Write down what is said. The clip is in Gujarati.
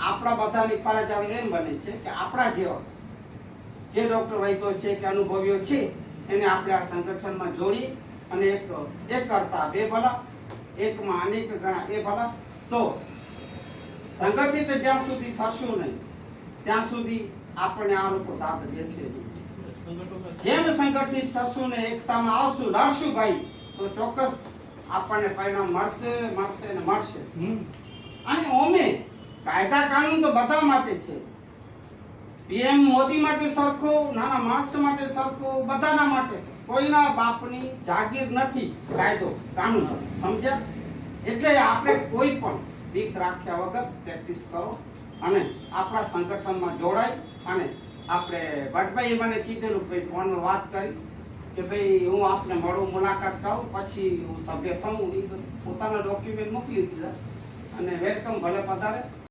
આપણા બધાની ફરજ આવે એમ બને છે કે આપણા જેવા જે ડોક્ટર વૈદ્યો છે કે અનુભવીઓ છે એને આપણે આ સંગઠનમાં જોડી અને એક એક કરતા બે ભલા એકમાં અનેક ગણા એ ભલા. તો સંગઠિત જ્યાં સુધી થશું નહીં ત્યાં સુધી આપણને આ લોકો દાંત બેસે જેમ સંગઠિત થશું ને એકતામાં આવશું લડશું ભાઈ તો ચોક્કસ આપણને પરિણામ મળશે મળશે ને મળશે. અને ઓમે કાયદા કાનૂન તો બધા માટે છે. પીએમ મોદી માટે સરખું, નાના માણસ માટે સરખું, બધાના માટે છે. કોઈના બાપની જાગીર નથી કાયદો, કાનૂન. સમજ્યા? એટલે આપણે કોઈ પણ બીક રાખ્યા વગર પ્રેક્ટિસ કરો અને આપણા સંગઠનમાં જોડાય અને આપણે ભટ્ટભાઈએ મને કીધેલું ભાઈ ફોનમાં વાત કરી કે ભાઈ હું આપને મળું, મુલાકાત કરું, પછી હું સભ્ય થઉં. એ પોતાના ડોક્યુમેન્ટ મોકલી દીધા. અને વેલકમ ભલે પધારે.